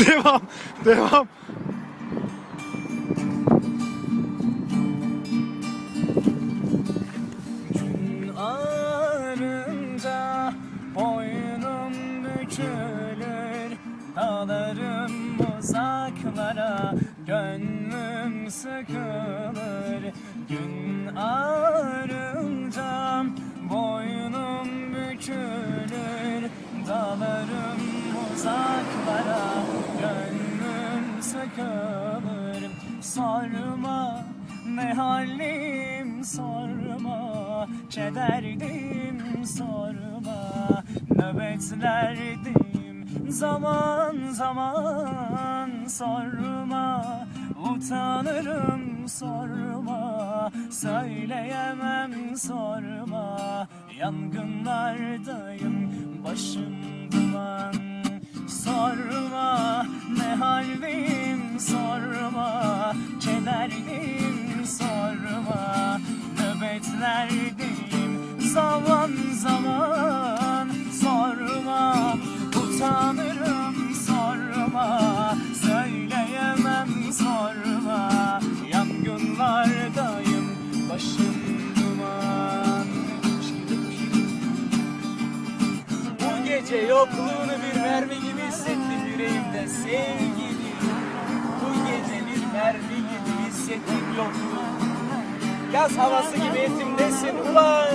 devam. Devam. Gün ağarınca boynum bükülür Dağlarım uzaklara gönlüm sıkılır Gün ağarınca boynum bükülür Dağlarım uzaklara sıkılır Sorma ne halim sorma. Kederdim sorma. Nöbetlerdeyim zaman zaman sorma. Utanırım sorma. Söyleyemem sorma. Yangınlardayım başım duman Sorma ne halim Kederdim sorma. Nöbetlerdeyim zaman zaman Sorma. Utanırım sorma. Söyleyemem sorma. Yangınlardayım başım duman. Bu gece yokluğunu bir mermi yokluğunu Yaz havası gibi etimdesin ulan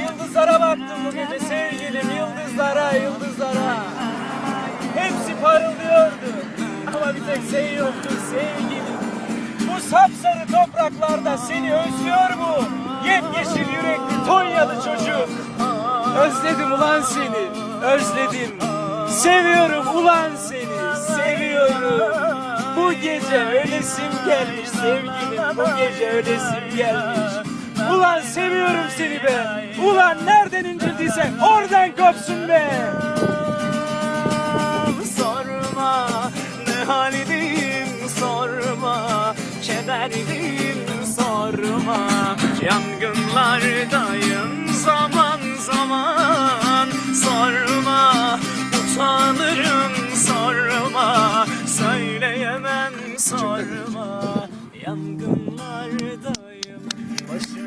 Yıldızlara baktım bu gece sevgilim yıldızlara yıldızlara Hepsi parıldıyordu ama bir tek sen yoktun sevgilim Bu sapsarı topraklarda seni özlüyor mu? Yepyeşil yürekli Tonyalı çocuk Özledim ulan seni, özledim. Seviyorum ulan seni, seviyorum. Bu gece ölesim gelmiş sevgilim, bu gece ölesim gelmiş. Ulan seviyorum seni be. Ulan nereden incildiyse oradan kopsun be. sorma Ne halideyim sorma Kederliyim sorma Yangınlardayım zaman zaman Söyleyemem sorma Yangınlardayım başım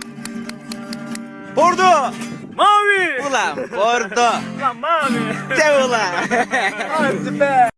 Bordo. Mavi Ulan bordo. Lan mavi De ulan. Hadi be